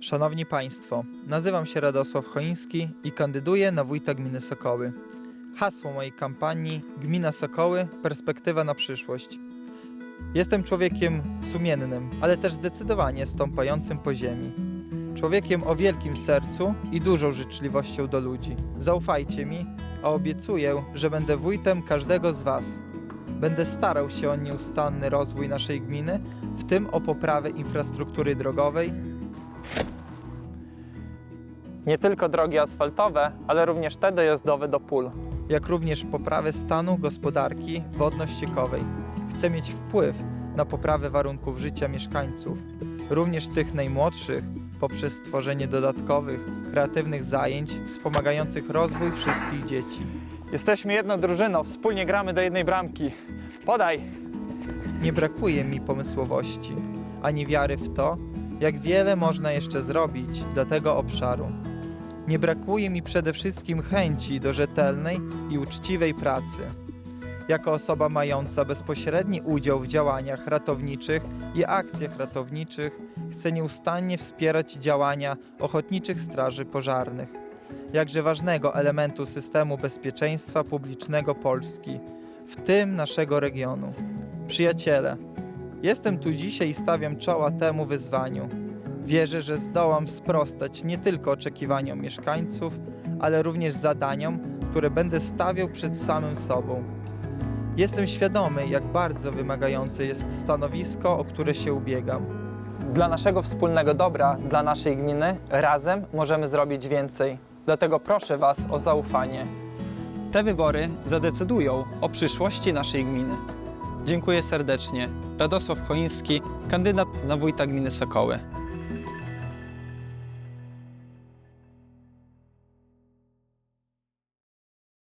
Szanowni Państwo, nazywam się Radosław Choiński i kandyduję na wójta gminy Sokoły. Hasło mojej kampanii Gmina Sokoły perspektywa na przyszłość. Jestem człowiekiem sumiennym, ale też zdecydowanie stąpającym po ziemi. Człowiekiem o wielkim sercu i dużą życzliwością do ludzi. Zaufajcie mi, a obiecuję, że będę wójtem każdego z Was. Będę starał się o nieustanny rozwój naszej gminy, w tym o poprawę infrastruktury drogowej, Nie tylko drogi asfaltowe, ale również te dojazdowe do pól. jak również poprawę stanu gospodarki wodno-ściekowej. Chcę mieć wpływ na poprawę warunków życia mieszkańców, również tych najmłodszych, poprzez stworzenie dodatkowych, kreatywnych zajęć wspomagających rozwój wszystkich dzieci. Jesteśmy jedną drużyną, wspólnie gramy do jednej bramki. Podaj! Nie brakuje mi pomysłowości, ani wiary w to, jak wiele można jeszcze zrobić dla tego obszaru. Nie brakuje mi przede wszystkim chęci do rzetelnej i uczciwej pracy. Jako osoba mająca bezpośredni udział w działaniach ratowniczych i akcjach ratowniczych, chcę nieustannie wspierać działania ochotniczych straży pożarnych, jakże ważnego elementu systemu bezpieczeństwa publicznego Polski, w tym naszego regionu. Przyjaciele, jestem tu dzisiaj i stawiam czoła temu wyzwaniu. Wierzę, że zdołam sprostać nie tylko oczekiwaniom mieszkańców, ale również zadaniom, które będę stawiał przed samym sobą. Jestem świadomy, jak bardzo wymagające jest stanowisko, o które się ubiegam. Dla naszego wspólnego dobra, dla naszej gminy, razem możemy zrobić więcej. Dlatego proszę Was o zaufanie. Te wybory zadecydują o przyszłości naszej gminy. Dziękuję serdecznie. Radosław Choiński, kandydat na wójta gminy Sokoły.